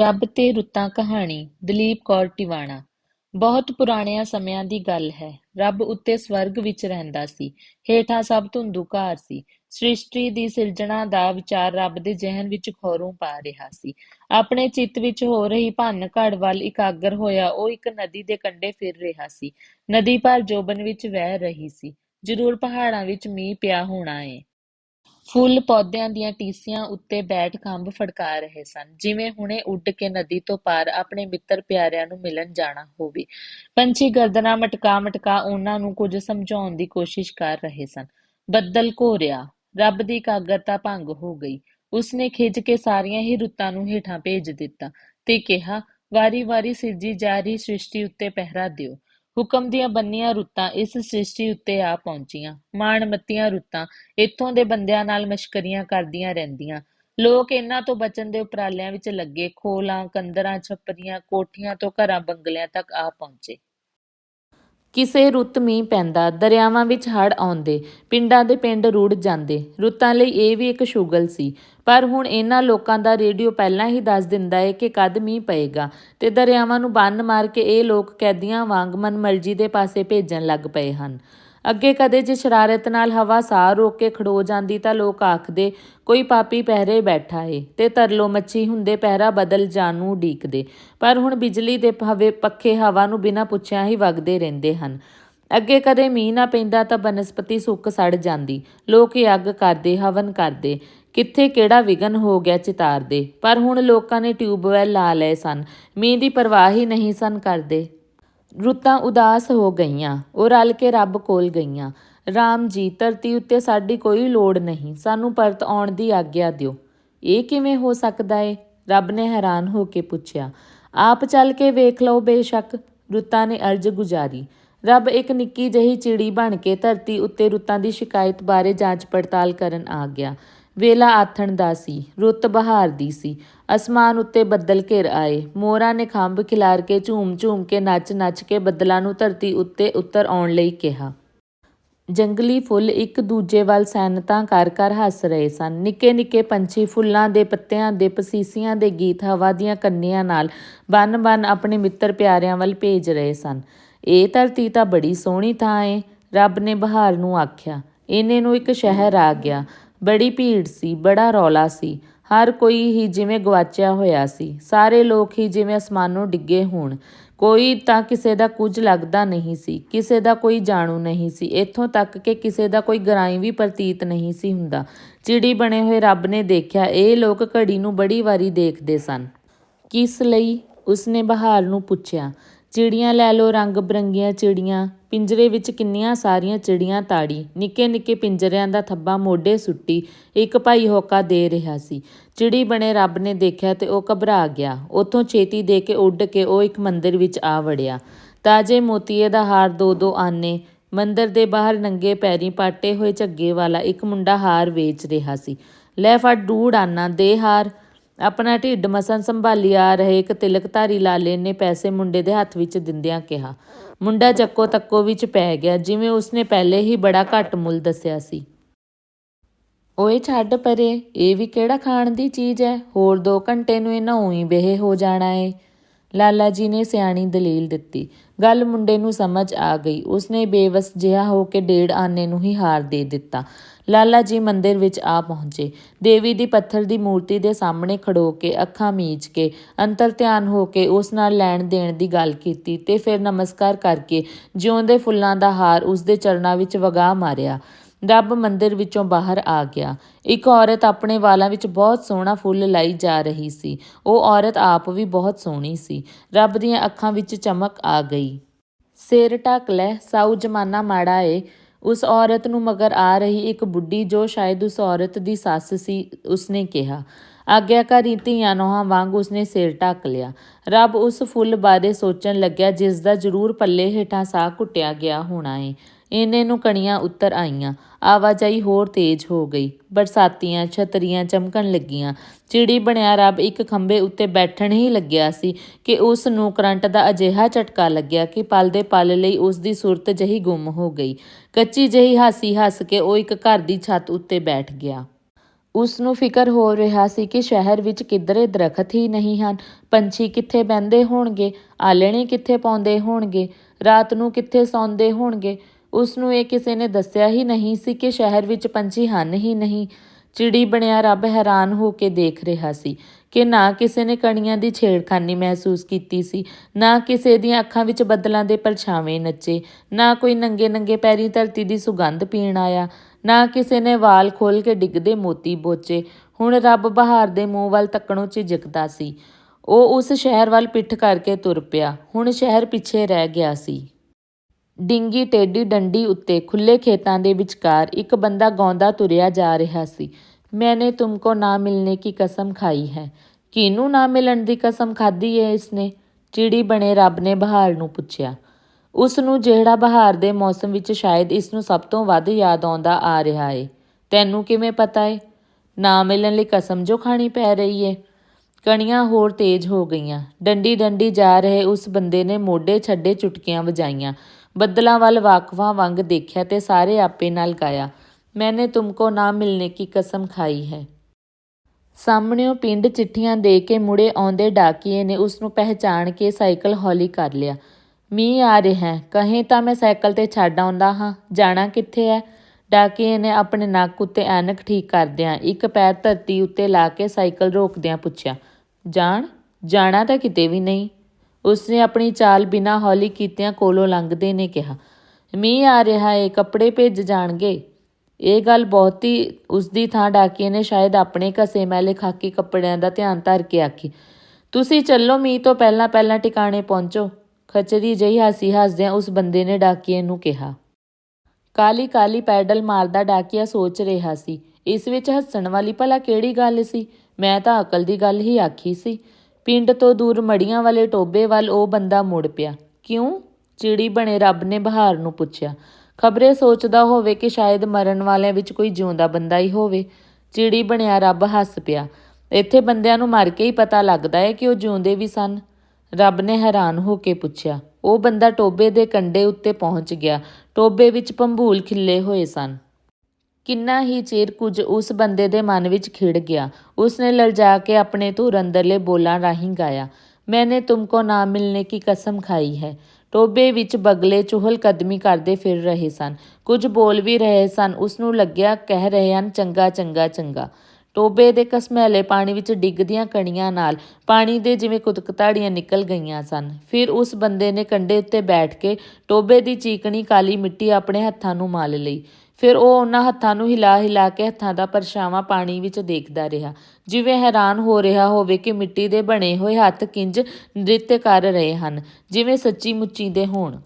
ਰੱਬ ਤੇ ਰੁੱਤਾਂ ਕਹਾਣੀ, ਦਲੀਪ ਕੌਰ ਟਿਵਾਣਾ। ਬਹੁਤ ਪੁਰਾਣਿਆਂ ਸਮਿਆਂ ਦੀ ਗੱਲ ਹੈ। ਰੱਬ ਉੱਤੇ ਸਵਰਗ ਵਿੱਚ ਰਹਿੰਦਾ ਸੀ। ਹੇਠਾਂ ਸਭ ਧੁੰਦੂਕਾਰ ਸੀ। ਸ੍ਰਿਸ਼ਟੀ ਦੀ ਸਿਰਜਣਾ ਦਾ ਵਿਚਾਰ ਰੱਬ ਦੇ ਜ਼ਿਹਨ ਵਿੱਚ ਖੌਰੂ ਪਾ ਰਿਹਾ ਸੀ। ਆਪਣੇ ਚਿੱਤ ਵਿੱਚ ਹੋ ਰਹੀ ਭੰਨ ਘੜ ਵੱਲ ਇਕਾਗਰ ਹੋਇਆ, ਉਹ ਇੱਕ ਨਦੀ ਦੇ ਕੰਢੇ ਫਿਰ ਰਿਹਾ ਸੀ। ਨਦੀ ਭਰ ਜੋਬਨ ਵਿੱਚ ਵਹਿ ਰਹੀ ਸੀ। ਜ਼ਰੂਰ ਪਹਾੜਾਂ ਵਿੱਚ ਮੀਂਹ ਪਿਆ ਹੋਣਾ ਏ। ਫੁੱਲ ਪੌਦਿਆਂ ਦੀਆਂ ਟੀਸੀਆਂ ਉੱਤੇ ਬੈਠ ਖੰਭ ਫੜਕਾ ਰਹੇ ਸਨ। ਜਿਵੇਂ ਹੁਣੇ ਉੱਡ ਕੇ ਨਦੀ ਤੋਂ ਪਾਰ ਆਪਣੇ ਮਿੱਤਰ ਪਿਆਰਿਆਂ ਨੂੰ ਮਿਲਣ ਜਾਣਾ ਹੋਵੇ। ਪੰਛੀ ਗਰਦਨਾਂ ਮਟਕਾ ਮਟਕਾ ਉਹਨਾਂ ਨੂੰ ਕੁਝ ਸਮਝਾਉਣ ਦੀ ਕੋਸ਼ਿਸ਼ ਕਰ ਰਹੇ ਸਨ। ਬੱਦਲ ਘੋਰਿਆ। ਰੱਬ ਦੀ ਇਕਾਗਰਤਾ ਭੰਗ ਹੋ ਗਈ। ਉਸਨੇ ਖਿੱਚ ਕੇ ਸਾਰੀਆਂ ਹੀ ਰੁੱਤਾਂ ਨੂੰ ਹੇਠਾਂ ਭੇਜ ਦਿੱਤਾ ਤੇ ਕਿਹਾ ਵਾਰੀ-ਵਾਰੀ ਸਿਰਜੀ ਜਾ ਰਹੀ ਸ੍ਰਿਸ਼ਟੀ ਉੱਤੇ ਪਹਿਰਾ ਦਿਓ। ਹੁਕਮ ਦੀਆਂ ਬੰਨੀਆਂ ਰੁੱਤਾਂ ਇਸ ਸ੍ਰਿਸ਼ਟੀ ਉੱਤੇ ਆ ਪਹੁੰਚੀਆਂ। ਮਾਣਮੱਤੀਆਂ ਰੁੱਤਾਂ ਇੱਥੋਂ ਦੇ ਬੰਦਿਆਂ ਨਾਲ ਮਸ਼ਕਰੀਆਂ ਕਰਦੀਆਂ ਰਹਿੰਦੀਆਂ। ਲੋਕ ਇਹਨਾਂ ਤੋਂ ਬਚਣ ਦੇ ਉਪਰਾਲਿਆਂ ਵਿੱਚ ਲੱਗੇ, ਖੋਲਾਂ ਕੰਦਰਾਂ ਛੱਪਰੀਆਂ, ਕੋਠੀਆਂ ਤੋਂ ਘਰਾਂ, ਬੰਗਲਿਆਂ ਤੱਕ ਆ ਪਹੁੰਚੇ। ਕਿਸੇ ਰੁੱਤ ਮੀਂਹ ਪੈਂਦਾ, ਦਰਿਆਵਾਂ ਵਿੱਚ ਹੜ੍ਹ ਆਉਂਦੇ, ਪਿੰਡਾਂ ਦੇ ਪਿੰਡ ਰੁੜ ਜਾਂਦੇ। ਰੁੱਤਾਂ ਲਈ ਇਹ ਵੀ ਇੱਕ ਸ਼ੁਗਲ ਸੀ। ਪਰ ਹੁਣ ਇਹਨਾਂ ਲੋਕਾਂ ਦਾ ਰੇਡੀਓ ਪਹਿਲਾਂ ਹੀ ਦੱਸ ਦਿੰਦਾ ਹੈ ਕਿ ਕਦ ਮੀਂਹ ਪਏਗਾ ਤੇ ਦਰਿਆਵਾਂ ਨੂੰ ਬੰਨ ਮਾਰ ਕੇ ਇਹ ਲੋਕ ਕੈਦੀਆਂ ਵਾਂਗ ਮਨਮਰਜ਼ੀ ਦੇ ਪਾਸੇ ਭੇਜਣ ਲੱਗ ਪਏ ਹਨ। ਅੱਗੇ ਕਦੇ ਜੇ ਸ਼ਰਾਰਤ ਨਾਲ ਹਵਾ ਸਾਹ ਰੋਕ ਕੇ ਖੜੋ ਜਾਂਦੀ ਤਾਂ ਲੋਕ ਆਖਦੇ, ਕੋਈ ਪਾਪੀ ਪਹਿਰੇ ਬੈਠਾ ਏ ਤੇ ਤਰਲੋ ਮੱਛੀ ਹੁੰਦੇ ਪਹਿਰਾ ਬਦਲ ਜਾਣ ਨੂੰ ਉਡੀਕਦੇ ਪਰ ਹੁਣ ਬਿਜਲੀ ਦੇ ਹਵੇ, ਪੱਖੇ ਹਵਾ ਨੂੰ ਬਿਨਾਂ ਪੁੱਛਿਆ ਹੀ ਵਗਦੇ ਰਹਿੰਦੇ ਹਨ। ਅੱਗੇ ਕਦੇ ਮੀਂਹ ਨਾ ਪੈਂਦਾ ਤਾਂ ਬਨਸਪਤੀ ਸੁੱਕ ਸੜ ਜਾਂਦੀ। ਲੋਕ ਯੱਗ ਕਰਦੇ, ਹਵਨ ਕਰਦੇ, ਕਿੱਥੇ ਕਿਹੜਾ ਵਿਗਨ ਹੋ ਗਿਆ ਚਿਤਾਰਦੇ। ਪਰ ਹੁਣ ਲੋਕਾਂ ਨੇ ਟਿਊਬਵੈਲ ਲਾ ਲਏ ਸਨ। ਮੀਂਹ ਦੀ ਪਰਵਾਹ ਹੀ ਨਹੀਂ ਸਨ ਕਰਦੇ। ਰੁੱਤਾਂ ਉਦਾਸ ਹੋ ਗਈਆਂ, ਉਹ ਰਲ ਕੇ ਰੱਬ ਕੋਲ ਗਈਆਂ। ਰਾਮ ਜੀ, ਧਰਤੀ ਉੱਤੇ ਸਾਡੀ ਕੋਈ ਲੋੜ ਨਹੀਂ, ਸਾਨੂੰ ਪਰਤ ਆਉਣ ਦੀ ਆਗਿਆ ਦਿਓ। ਇਹ ਕਿਵੇਂ ਹੋ ਸਕਦਾ ਏ? ਰੱਬ ਨੇ ਹੈਰਾਨ ਹੋ ਕੇ ਪੁੱਛਿਆ। ਆਪ ਚੱਲ ਕੇ ਵੇਖ ਲਓ ਬੇਸ਼ੱਕ, ਰੁੱਤਾਂ ਨੇ ਅਰਜ਼ ਗੁਜ਼ਾਰੀ। ਰੱਬ ਇੱਕ ਨਿੱਕੀ ਜਹੀ ਚਿੜੀ ਬਣ ਕੇ ਧਰਤੀ ਉੱਤੇ ਰੁੱਤਾਂ ਦੀ ਸ਼ਿਕਾਇਤ ਬਾਰੇ ਜਾਂਚ ਪੜਤਾਲ ਕਰਨ ਆ ਗਿਆ। ਵੇਲਾ ਆਥਣ ਦਾ ਸੀ, ਰੁੱਤ ਬਹਾਰ ਦੀ ਸੀ। ਅਸਮਾਨ ਉੱਤੇ ਬੱਦਲ ਘਿਰ ਆਏ। ਮੋਰਾਂ ਨੇ ਖੰਭ ਖਿਲਾਰ ਕੇ ਝੂਮ-ਝੂਮ ਕੇ ਨੱਚ-ਨੱਚ ਕੇ ਬੱਦਲਾਂ ਨੂੰ ਧਰਤੀ ਉੱਤੇ ਉਤਰ ਆਉਣ ਲਈ ਕਿਹਾ। ਜੰਗਲੀ ਫੁੱਲ ਇੱਕ ਦੂਜੇ ਵੱਲ ਸੈਨਤਾਂ ਕਰ ਕਰ ਹੱਸ ਰਹੇ ਸਨ। ਨਿੱਕੇ-ਨਿੱਕੇ ਪੰਛੀ ਫੁੱਲਾਂ ਦੇ ਪੱਤਿਆਂ ਦੇ ਪਸੀਸੀਆਂ ਦੇ ਗੀਤ ਹਵਾ ਦੀਆਂ ਕੰਨੀਆਂ ਨਾਲ ਬੰਨ-ਬੰਨ ਆਪਣੇ ਮਿੱਤਰ ਪਿਆਰਿਆਂ ਵੱਲ ਭੇਜ ਰਹੇ ਸਨ। ਇਹ ਧਰਤੀ ਤਾਂ ਬੜੀ ਸੋਹਣੀ ਥਾਂ ਏ, ਰੱਬ ਨੇ ਬਹਾਰ ਨੂੰ ਆਖਿਆ। ਇਹਨੇ ਨੂੰ ਇੱਕ ਸ਼ਹਿਰ ਆ ਗਿਆ। ਬੜੀ ਭੀੜ ਸੀ, ਬੜਾ ਰੌਲਾ ਸੀ। ਹਰ ਕੋਈ ਹੀ ਜਿਵੇਂ ਗਵਾਚਿਆ ਹੋਇਆ ਸੀ। ਸਾਰੇ ਲੋਕ ਹੀ ਜਿਵੇਂ ਅਸਮਾਨੋਂ ਡਿੱਗੇ ਹੋਣ। ਕੋਈ ਤਾਂ ਕਿਸੇ ਦਾ ਕੁਝ ਲੱਗਦਾ ਨਹੀਂ ਸੀ, ਕਿਸੇ ਦਾ ਕੋਈ ਜਾਣੂ ਨਹੀਂ ਸੀ। ਇੱਥੋਂ ਤੱਕ ਕਿ ਕਿਸੇ ਦਾ ਕੋਈ ਗਰਾਈ ਵੀ ਪ੍ਰਤੀਤ ਨਹੀਂ ਸੀ ਹੁੰਦਾ। ਚਿੜੀ ਬਣੇ ਹੋਏ ਰੱਬ ਨੇ ਦੇਖਿਆ, ਇਹ ਲੋਕ ਘੜੀ ਨੂੰ ਬੜੀ ਵਾਰੀ ਦੇਖਦੇ ਸਨ। ਕਿਸ ਲਈ? ਉਸਨੇ ਬਹਾਰ ਨੂੰ ਪੁੱਛਿਆ। ਚਿੜੀਆਂ ਲੈ ਲੋ ਰੰਗ ਬਰੰਗੀਆਂ ਚਿੜੀਆਂ। ਪਿੰਜਰੇ ਵਿੱਚ ਕਿੰਨੀਆਂ ਸਾਰੀਆਂ ਚਿੜੀਆਂ ਤਾੜੀ, ਨਿੱਕੇ ਨਿੱਕੇ ਪਿੰਜਰਿਆਂ ਦਾ ਥੱਬਾ ਮੋਢੇ ਸੁੱਟੀ ਇੱਕ ਭਾਈ ਹੋਕਾ ਦੇ ਰਿਹਾ ਸੀ। ਚਿੜੀ ਬਣੇ ਰੱਬ ਨੇ ਦੇਖਿਆ ਤੇ ਉਹ ਘਬਰਾ ਗਿਆ। ਉੱਥੋਂ ਛੇਤੀ ਦੇ ਕੇ ਉੱਡ ਕੇ ਉਹ ਇੱਕ ਮੰਦਿਰ ਵਿੱਚ ਆ ਵੜਿਆ। ਤਾਜੇ ਮੋਤੀਏ ਦਾ ਹਾਰ ਦੋ ਦੋ ਆਨੇ, ਮੰਦਰ ਦੇ ਬਾਹਰ ਨੰਗੇ ਪੈਰੀ ਪਾਟੇ ਹੋਏ ਝੱਗੇ ਵਾਲਾ ਇੱਕ ਮੁੰਡਾ ਹਾਰ ਵੇਚ ਰਿਹਾ ਸੀ। ਲੈ ਫੜ ਡੂੜ ਆਨਾ, ਦੇ ਹਾਰ। ਆਪਣਾ ਢਿੱਡ ਮਸਨ ਸੰਭਾਲੀ ਆ ਰਹੇ ਇੱਕ ਤਿਲਕਧਾਰੀ ਲਾਲੇ ਨੇ, ਪੈਸੇ ਮੁੰਡੇ ਦੇ ਹੱਥ ਵਿੱਚ ਦਿੰਦਿਆਂ ਕਿਹਾ। ਮੁੰਡਾ ਚੱਕੋ ਤੱਕੋ ਵਿੱਚ ਪੈ ਗਿਆ, ਜਿਵੇਂ ਉਸਨੇ ਪਹਿਲੇ ਹੀ ਬੜਾ ਘੱਟ ਮੁੱਲ ਦੱਸਿਆ ਸੀ। ਓਏ ਛੱਡ ਪਰੇ, ਇਹ ਵੀ ਕਿਹੜਾ ਖਾਣ ਦੀ ਚੀਜ਼ ਹੈ ਹੋਰ 2 ਘੰਟੇ ਨੂੰ ਇਹਨਾਂ ਉਹੀ ਬੇਹੇ ਹੋ ਜਾਣਾ ਏ। ਲਾਲਾ ਜੀ ਨੇ ਸਿਆਣੀ ਦਲੀਲ ਦਿੱਤੀ। ਗੱਲ ਮੁੰਡੇ ਨੂੰ ਸਮਝ ਆ ਗਈ। ਉਸਨੇ ਬੇਵਸ ਜਿਹਾ ਹੋ ਕੇ ਡੇਢ ਆਨੇ ਨੂੰ ਹੀ ਹਾਰ ਦੇ ਦਿੱਤਾ। ਲਾਲਾ ਜੀ ਮੰਦਿਰ ਵਿੱਚ ਆ ਪਹੁੰਚੇ। ਦੇਵੀ ਦੀ ਪੱਥਰ ਦੀ ਮੂਰਤੀ ਦੇ ਸਾਹਮਣੇ ਖੜੋ ਕੇ ਅੱਖਾਂ ਮੀਚ ਕੇ ਅੰਤਰ ਧਿਆਨ ਹੋ ਕੇ ਉਸ ਨਾਲ ਲੈਣ ਦੇਣ ਦੀ ਗੱਲ ਕੀਤੀ ਤੇ ਫਿਰ ਨਮਸਕਾਰ ਕਰਕੇ ਜਿਉਂਦੇ ਫੁੱਲਾਂ ਦਾ ਹਾਰ ਉਸ ਦੇ ਚਰਨਾਂ ਵਿੱਚ ਵਗਾ ਮਾਰਿਆ। ਰੱਬ ਮੰਦਿਰ ਵਿੱਚੋਂ ਬਾਹਰ ਆ ਗਿਆ। ਇੱਕ ਔਰਤ ਆਪਣੇ ਵਾਲਾਂ ਵਿੱਚ ਬਹੁਤ ਸੋਹਣਾ ਫੁੱਲ ਲਾਈ ਜਾ ਰਹੀ ਸੀ। ਉਹ ਔਰਤ ਆਪ ਵੀ ਬਹੁਤ ਸੋਹਣੀ ਸੀ। ਰੱਬ ਦੀਆਂ ਅੱਖਾਂ ਵਿੱਚ ਚਮਕ ਆ ਗਈ। ਸਿਰ ਢੱਕ ਲੈ, ਸਾਊ ਜਮਾਨਾ ਮਾੜਾ ਏ। ਉਸ ਔਰਤ ਨੂੰ ਮਗਰ ਆ ਰਹੀ ਇੱਕ ਬੁੱਢੀ ਜੋ ਸ਼ਾਇਦ ਉਸ ਔਰਤ ਦੀ ਸੱਸ ਸੀ, ਉਸਨੇ ਕਿਹਾ। ਆਗਿਆਕਾਰੀ ਧੀਆਂ ਨੋਹਾਂ ਵਾਂਗ ਉਸਨੇ ਸਿਰ ਢੱਕ ਲਿਆ। ਰੱਬ ਉਸ ਫੁੱਲ ਬਾਰੇ ਸੋਚਣ ਲੱਗਿਆ ਜਿਸ ਦਾ ਜ਼ਰੂਰ ਪੱਲੇ ਹੇਠਾਂ ਸਾਹ ਘੁੱਟਿਆ ਗਿਆ ਹੋਣਾ ਏ। ਇਹਨੇ ਨੂੰ ਕਣੀਆਂ ਉੱਤਰ ਆਈਆਂ। ਆਵਾਜਾਈ ਹੋਰ ਤੇਜ਼ ਹੋ ਗਈ। ਬਰਸਾਤੀਆਂ, ਛਤਰੀਆਂ ਚਮਕਣ ਲੱਗੀਆਂ। ਚਿੜੀ ਬਣਿਆ ਰੱਬ ਇੱਕ ਖੰਭੇ ਉੱਤੇ ਬੈਠਣ ਹੀ ਲੱਗਿਆ ਸੀ ਕਿ ਉਸ ਨੂੰ ਕਰੰਟ ਦਾ ਅਜਿਹਾ ਝਟਕਾ ਲੱਗਿਆ ਕਿ ਪਲ ਦੇ ਪਲ ਲਈ ਉਸ ਦੀ ਸੁਰਤ ਜਹੀ ਗੁੰਮ ਹੋ ਗਈ। ਕੱਚੀ ਜਹੀ ਹਾਸੀ ਹੱਸ ਕੇ ਉਹ ਇੱਕ ਘਰ ਦੀ ਛੱਤ ਉੱਤੇ ਬੈਠ ਗਿਆ। ਉਸ ਨੂੰ ਫਿਕਰ ਹੋ ਰਿਹਾ ਸੀ ਕਿ ਸ਼ਹਿਰ ਵਿੱਚ ਕਿਧਰੇ ਦਰਖਤ ਹੀ ਨਹੀਂ ਹਨ। ਪੰਛੀ ਕਿੱਥੇ ਬਹਿੰਦੇ ਹੋਣਗੇ? ਆਲਣੇ ਕਿੱਥੇ ਪਾਉਂਦੇ ਹੋਣਗੇ? ਰਾਤ ਨੂੰ ਕਿੱਥੇ ਸੌਂਦੇ ਹੋਣਗੇ? ਉਸ ਨੂੰ ਇਹ ਕਿਸੇ ਨੇ ਦੱਸਿਆ ਹੀ ਨਹੀਂ ਸੀ ਕਿ ਸ਼ਹਿਰ ਵਿੱਚ ਪੰਛੀ ਹਨ ਹੀ ਨਹੀਂ। ਚਿੜੀ ਬਣਿਆ ਰੱਬ ਹੈਰਾਨ ਹੋ ਕੇ ਦੇਖ ਰਿਹਾ ਸੀ ਕਿ ਨਾ ਕਿਸੇ ਨੇ ਕਣੀਆਂ ਦੀ ਛੇੜਖਾਨੀ ਮਹਿਸੂਸ ਕੀਤੀ ਸੀ, ਨਾ ਕਿਸੇ ਦੀਆਂ ਅੱਖਾਂ ਵਿੱਚ ਬੱਦਲਾਂ ਦੇ ਪਰਛਾਵੇਂ ਨੱਚੇ, ਨਾ ਕੋਈ ਨੰਗੇ ਨੰਗੇ ਪੈਰੀ ਧਰਤੀ ਦੀ ਸੁਗੰਧ ਪੀਣ ਆਇਆ, ਨਾ ਕਿਸੇ ਨੇ ਵਾਲ ਖੋਲ ਕੇ ਡਿੱਗਦੇ ਮੋਤੀ ਬੋਚੇ। ਹੁਣ ਰੱਬ ਬਹਾਰ ਦੇ ਮੂੰਹ ਵੱਲ ਤੱਕਣੋਂ ਝਿਜਕਦਾ ਸੀ। ਉਹ ਉਸ ਸ਼ਹਿਰ ਵੱਲ ਪਿੱਠ ਕਰਕੇ ਤੁਰ ਪਿਆ। ਹੁਣ ਸ਼ਹਿਰ ਪਿੱਛੇ ਰਹਿ ਗਿਆ ਸੀ। ਡਿੰਗੀ ਟੇਡੀ ਡੰਡੀ ਉੱਤੇ ਖੁੱਲੇ ਖੇਤਾਂ ਦੇ ਵਿਚਕਾਰ ਇੱਕ ਬੰਦਾ ਗਾਉਂਦਾ ਤੁਰਿਆ ਜਾ ਰਿਹਾ ਸੀ। ਮੈਨੇ ਤੁਮਕੋ ਨਾ ਮਿਲਨੇ ਕੀ ਕਸਮ ਖਾਈ ਹੈ? ਕਿਹਨੂੰ ਨਾ ਮਿਲਣ ਦੀ ਕਸਮ ਖਾਧੀ ਏ ਇਸਨੇ? ਚਿੜੀ ਬਣੇ ਰੱਬ ਨੇ ਬਹਾਰ ਨੂੰ ਪੁੱਛਿਆ। ਉਸ ਨੂੰ ਜਿਹੜਾ ਬਹਾਰ ਦੇ ਮੌਸਮ ਵਿੱਚ ਸ਼ਾਇਦ ਇਸ ਨੂੰ ਸਭ ਤੋਂ ਵੱਧ ਯਾਦ ਆਉਂਦਾ ਆ ਰਿਹਾ ਏ। ਤੈਨੂੰ ਕਿਵੇਂ ਪਤਾ ਏ? ਨਾ ਮਿਲਣ ਲਈ ਕਸਮ ਜੋ ਖਾਣੀ ਪੈ ਰਹੀ ਏ। ਕਣੀਆਂ ਹੋਰ ਤੇਜ਼ ਹੋ ਗਈਆਂ। ਡੰਡੀ ਡੰਡੀ ਜਾ ਰਹੇ ਉਸ ਬੰਦੇ ਨੇ ਮੋਢੇ ਛੱਡੇ ਚੁਟਕੀਆਂ ਵਜਾਈਆਂ। ਬੱਦਲਾਂ ਵੱਲ ਵਾਕਵਾ ਵਾਂਗ ਦੇਖਿਆ ਤੇ ਸਾਰੇ ਆਪੇ ਨਾਲ ਗਾਇਆ, ਮੈਨੇ ਤੁਮਕੋ ਨਾ ਮਿਲਨੇ ਕੀ ਕਸਮ ਖਾਈ ਹੈ। ਸਾਹਮਣਿਓਂ ਪਿੰਡ ਚਿੱਠੀਆਂ ਦੇ ਕੇ ਮੁੜੇ ਆਉਂਦੇ ਡਾਕੀਏ ਨੇ ਉਸ ਨੂੰ ਪਹਿਚਾਣ ਕੇ ਸਾਈਕਲ ਹੌਲੀ ਕਰ ਲਿਆ, ਮੀਂਹ ਆ ਰਿਹਾ ਕਹੇ ਤਾਂ ਮੈਂ ਸਾਈਕਲ ਤੇ ਛੱਡ ਆਉਂਦਾ ਹਾਂ, ਜਾਣਾ ਕਿੱਥੇ ਹੈ? ਡਾਕੀਏ ਨੇ ਆਪਣੇ ਨੱਕ ਉੱਤੇ ਐਨਕ ਠੀਕ ਕਰਦਿਆਂ ਇੱਕ ਪੈਰ ਧਰਤੀ ਉੱਤੇ ਲਾ ਕੇ ਸਾਈਕਲ ਰੋਕਦਿਆਂ ਪੁੱਛਿਆ, ਜਾਣ, ਜਾਣਾ ਤਾਂ ਕਿਤੇ ਵੀ ਨਹੀਂ? ਉਸਨੇ ਆਪਣੀ ਚਾਲ ਬਿਨਾਂ ਹੌਲੀ ਕੀਤਿਆਂ ਕੋਲੋਂ ਲੰਘਦੇ ਨੇ ਕਿਹਾ, ਮੀਂਹ ਆ ਰਿਹਾ ਏ, ਕੱਪੜੇ ਭਿੱਜ ਜਾਣਗੇ। ਇਹ ਗੱਲ ਬਹੁਤੀ ਉਸਦੀ ਥਾਂ ਡਾਕੀਏ ਨੇ ਸ਼ਾਇਦ ਆਪਣੇ ਘਸੇ ਮੈਲੇ ਖਾਕੀ ਕੱਪੜਿਆਂ ਦਾ ਧਿਆਨ ਧਰ ਕੇ ਆਖੀ, ਤੁਸੀਂ ਚੱਲੋ, ਮੀਂਹ ਤੋਂ ਪਹਿਲਾਂ ਪਹਿਲਾਂ ਟਿਕਾਣੇ ਪਹੁੰਚੋ। ਖਚਰੀ ਜਿਹੀ ਹਾਸੀ ਹੱਸਦਿਆਂ ਉਸ ਬੰਦੇ ਨੇ ਡਾਕੀਏ ਨੂੰ ਕਿਹਾ। ਕਾਲੀ ਕਾਲੀ ਪੈਡਲ ਮਾਰਦਾ ਡਾਕੀਆ ਸੋਚ ਰਿਹਾ ਸੀ, ਇਸ ਵਿੱਚ ਹੱਸਣ ਵਾਲੀ ਭਲਾ ਕਿਹੜੀ ਗੱਲ ਸੀ? ਮੈਂ ਤਾਂ ਅਕਲ ਦੀ ਗੱਲ ਹੀ ਆਖੀ ਸੀ। ਪਿੰਡ ਤੋਂ ਦੂਰ ਮੜੀਆਂ ਵਾਲੇ ਟੋਬੇ ਵੱਲ ਉਹ ਬੰਦਾ ਮੁੜ ਪਿਆ। ਕਿਉਂ? ਚਿੜੀ ਬਣੇ ਰੱਬ ਨੇ ਬਹਾਰ ਨੂੰ ਪੁੱਛਿਆ। ਖਬਰੇ ਸੋਚਦਾ ਹੋਵੇ ਕਿ ਸ਼ਾਇਦ ਮਰਨ ਵਾਲਿਆਂ ਵਿੱਚ ਕੋਈ ਜਿਉਂਦਾ ਬੰਦਾ ਹੀ ਹੋਵੇ। ਚਿੜੀ ਬਣਿਆ ਰੱਬ ਹੱਸ ਪਿਆ। ਇੱਥੇ ਬੰਦਿਆਂ ਨੂੰ ਮਰ ਕੇ ਹੀ ਪਤਾ ਲੱਗਦਾ ਹੈ ਕਿ ਉਹ ਜਿਉਂਦੇ ਵੀ ਸਨ। ਰੱਬ ਨੇ ਹੈਰਾਨ ਹੋ ਕੇ ਪੁੱਛਿਆ। ਉਹ ਬੰਦਾ ਟੋਬੇ ਦੇ ਕੰਢੇ ਉੱਤੇ ਪਹੁੰਚ ਗਿਆ। ਟੋਬੇ ਵਿੱਚ ਭੰਬੂਲ ਖਿੱਲੇ ਹੋਏ ਸਨ। ਕਿੰਨਾ ਹੀ ਚਿਰ ਕੁਝ ਉਸ ਬੰਦੇ ਦੇ ਮਨ ਵਿੱਚ ਖਿੜ ਗਿਆ। ਉਸਨੇ ਲਲਜਾ ਕੇ ਆਪਣੇ ਧੁਰ ਅੰਦਰਲੇ ਬੋਲਾਂ ਰਾਹੀਂ ਗਾਇਆ, ਮੈਨੇ ਤੁਮਕੋ ਨਾ ਮਿਲਨੇ ਕੀ ਕਸਮ ਖਾਈ ਹੈ? ਟੋਬੇ ਵਿੱਚ ਬਗਲੇ ਚੁਹਲ ਕਦਮੀ ਕਰਦੇ ਫਿਰ ਰਹੇ ਸਨ। ਕੁਝ ਬੋਲ ਵੀ ਰਹੇ ਸਨ। ਉਸ ਨੂੰ ਲੱਗਿਆ ਕਹਿ ਰਹੇ ਹਨ, ਚੰਗਾ ਚੰਗਾ ਚੰਗਾ। ਟੋਬੇ ਦੇ ਕਸਮੈਲੇ ਪਾਣੀ ਵਿੱਚ ਡਿੱਗਦੀਆਂ ਕਣੀਆਂ ਨਾਲ ਪਾਣੀ ਦੇ ਜਿਵੇਂ ਕੁਤਕਤਾੜੀਆਂ ਨਿਕਲ ਗਈਆਂ ਸਨ। ਫਿਰ ਉਸ ਬੰਦੇ ਨੇ ਕੰਡੇ ਉੱਤੇ ਬੈਠ ਕੇ ਟੋਬੇ ਦੀ ਚੀਕਣੀ ਕਾਲੀ ਮਿੱਟੀ ਆਪਣੇ ਹੱਥਾਂ ਨੂੰ ਮਲ ਲਈ। ਫਿਰ ਉਹ ਉਹਨਾਂ ਹੱਥਾਂ ਨੂੰ ਹਿਲਾ ਹਿਲਾ ਕੇ ਹੱਥਾਂ ਦਾ ਪਰਛਾਵਾਂ ਪਾਣੀ ਵਿੱਚ ਦੇਖਦਾ ਰਿਹਾ। ਜਿਵੇਂ ਹੈਰਾਨ ਹੋ ਰਿਹਾ ਹੋਵੇ ਕਿ ਮਿੱਟੀ ਦੇ ਬਣੇ ਹੋਏ ਹੱਥ ਕਿੰਜ ਨ੍ਰਿਤ ਕਰ ਰਹੇ ਹਨ, ਜਿਵੇਂ ਸੱਚੀ ਮੁੱਚੀ ਦੇ ਹੋਣ।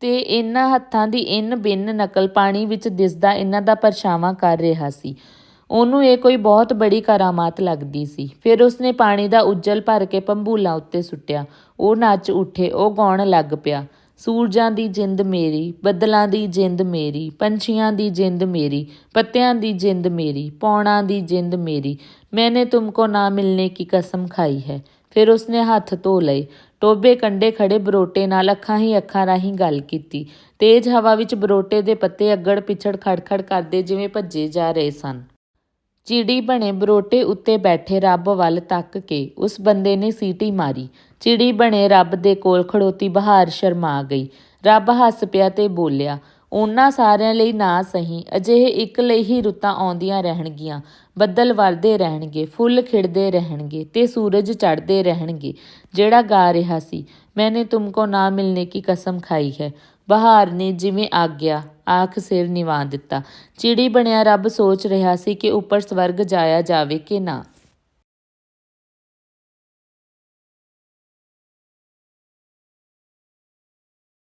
ਤੇ ਇਹਨਾਂ ਹੱਥਾਂ ਦੀ ਇਨ ਬਿੰਨ ਨਕਲ ਪਾਣੀ ਵਿੱਚ ਦਿਸਦਾ ਇਹਨਾਂ ਦਾ ਪਰਛਾਵਾਂ ਕਰ ਰਿਹਾ ਸੀ। ਉਹਨੂੰ ਇਹ ਕੋਈ ਬਹੁਤ ਬੜੀ ਕਰਾਮਾਤ ਲੱਗਦੀ ਸੀ। ਫਿਰ ਉਸਨੇ ਪਾਣੀ ਦਾ ਉੱਜਲ ਭਰ ਕੇ ਪੰਬੂਲਾਂ ਉੱਤੇ ਸੁੱਟਿਆ। ਉਹ ਨੱਚ ਉੱਠੇ, ਉਹ ਗਾਉਣ ਲੱਗ ਪਿਆ। ਸੂਰਜਾਂ ਦੀ ਜਿੰਦ ਮੇਰੀ, ਬੱਦਲਾਂ ਦੀ ਜਿੰਦ ਮੇਰੀ, ਪੰਛੀਆਂ ਦੀ ਜਿੰਦ ਮੇਰੀ, ਪੱਤਿਆਂ ਦੀ ਜਿੰਦ ਮੇਰੀ, ਪੌਣਾ ਦੀ ਜਿੰਦ ਮੇਰੀ, ਮੈਨੇ ਤੁਮਕੋ ਨਾ ਮਿਲਨੇ ਕੀ ਕਸਮ ਖਾਈ ਹੈ। ਫਿਰ ਉਸਨੇ ਹੱਥ ਧੋ ਲਏ। ਟੋਬੇ ਕੰਡੇ ਖੜੇ ਬਰੋਟੇ ਨਾਲ ਅੱਖਾਂ ਹੀ ਅੱਖਾਂ ਰਾਹੀਂ ਗੱਲ ਕੀਤੀ। ਤੇਜ਼ ਹਵਾ ਵਿੱਚ ਬਰੋਟੇ ਦੇ ਪੱਤੇ ਅੱਗੜ ਪਿਛੜ ਖੜਖੜ ਕਰਦੇ ਜਿਵੇਂ ਭੱਜੇ ਜਾ ਰਹੇ ਸਨ। ਚਿੜੀ ਬਣੇ ਬਰੋਟੇ ਉੱਤੇ ਬੈਠੇ ਰੱਬ ਵੱਲ ਤੱਕ ਕੇ, ਉਸ ਬੰਦੇ ਨੇ ਸੀਟੀ ਮਾਰੀ। ਚਿੜੀ ਬਣੇ ਰੱਬ ਦੇ ਕੋਲ ਖੜੋਤੀ ਬਹਾਰ ਸ਼ਰਮਾ ਗਈ। ਰੱਬ ਹੱਸ ਪਿਆ ਤੇ ਬੋਲਿਆ, ਉਹਨਾਂ ਸਾਰਿਆਂ ਲਈ ਨਾ ਸਹੀ, ਅਜਿਹੇ ਇੱਕ ਲਈ ਹੀ ਰੁੱਤਾਂ ਆਉਂਦੀਆਂ ਰਹਿਣਗੀਆਂ, ਬੱਦਲ ਵਰਦੇ ਰਹਿਣਗੇ, ਫੁੱਲ ਖਿੜਦੇ ਰਹਿਣਗੇ ਤੇ ਸੂਰਜ ਚੜ੍ਹਦੇ ਰਹਿਣਗੇ, ਜਿਹੜਾ ਗਾ ਰਿਹਾ ਸੀ। ਮੈਨੇ ਤੁਮਕੋ ਨਾ ਮਿਲਨੇ ਕੀ ਕਸਮ ਖਾਈ ਹੈ? ਬਹਾਰ ਨੇ ਜਿਵੇਂ ਆਗਿਆ ਆਖ ਸਿਰ ਨਿਵਾ ਦਿੱਤਾ। ਚਿੜੀ ਬਣਿਆ, ਰੱਬ ਸੋਚ ਰਿਹਾ ਸੀ ਕਿ ਉੱਪਰ ਸਵਰਗ ਜਾਇਆ ਜਾਵੇ ਕਿ ਨਾ।